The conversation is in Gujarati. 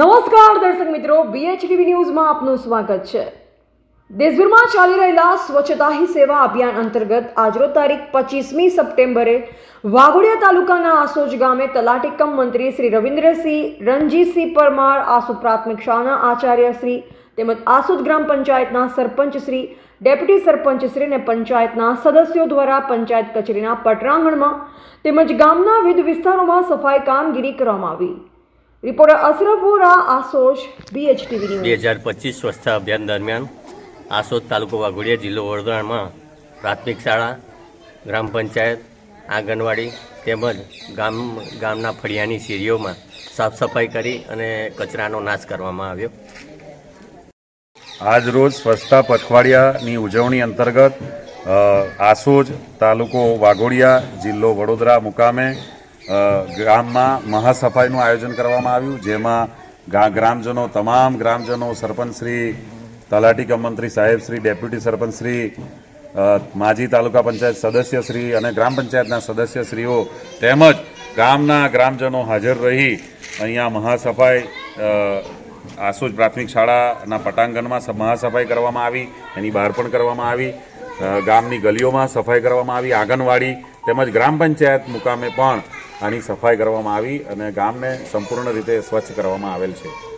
નમસ્કાર દર્શક મિત્રો બીએચડીવી ન્યૂઝમાં આપનું સ્વાગત છે. દેશભરમાં ચાલી રહેલા સ્વચ્છતા હી સેવા અભિયાન અંતર્ગત આજરો તારીખ પચીસમી સપ્ટેમ્બરે વાઘોડિયા તાલુકાના આસોજ ગામે તલાટી કમ મંત્રી શ્રી રવિન્દ્રસિંહ રણજીતસિંહ પરમાર આસુ પ્રાથમિક શાળાના આચાર્ય શ્રી તેમજ આસુદ ગ્રામ પંચાયતના સરપંચ શ્રી, ડેપ્યુટી સરપંચ શ્રી અને પંચાયતના સદસ્યો દ્વારા પંચાયત કચેરીના પટરાંગણમાં તેમજ ગામના વિવિધ વિસ્તારોમાં સફાઈ કામગીરી કરવામાં આવી. રિપોર્ટર અસરપુરા આસોજ બીએચટીવી ન્યૂઝ બે હજાર પચીસ સ્વચ્છતા અભિયાન દરમિયાન આસોદ તાલુકો વાઘોડિયા જિલ્લો વડોદરામાં પ્રાથમિક શાળા ગ્રામ પંચાયત આંગણવાડી તેમજ ગામ ગામના ફળિયાની શેરીઓમાં સાફ સફાઈ કરી અને કચરાનો નાશ કરવામાં આવ્યો. આજ રોજ સ્વચ્છતા પખવાડિયાની ઉજવણી અંતર્ગત આસોજ તાલુકો વાઘોડિયા જિલ્લો વડોદરા મુકામે ગામમાં મહાસફાઈનું આયોજન કરવામાં આવ્યું, જેમાં ગ્રામજનો, તમામ ગ્રામજનો સરપંચશ્રી તલાટી કમ મંત્રી સાહેબશ્રી ડેપ્યુટી સરપંચશ્રી માજી તાલુકા પંચાયત સદસ્યશ્રી અને ગ્રામ પંચાયતના સદસ્યશ્રીઓ તેમજ ગામના ગ્રામજનો હાજર રહી અહીંયા મહાસફાઈ આસોજ પ્રાથમિક શાળાના પટાંગણમાં મહાસફાઈ કરવામાં આવી, એની બહાર પણ કરવામાં આવી ગામની ગલીઓમાં સફાઈ કરવામાં આવી, આંગણવાડી તેમજ ગ્રામ પંચાયત મુકામે પણ આની સફાઈ કરવામાં આવી અને ગામને સંપૂર્ણ રીતે સ્વચ્છ કરવામાં આવેલ છે.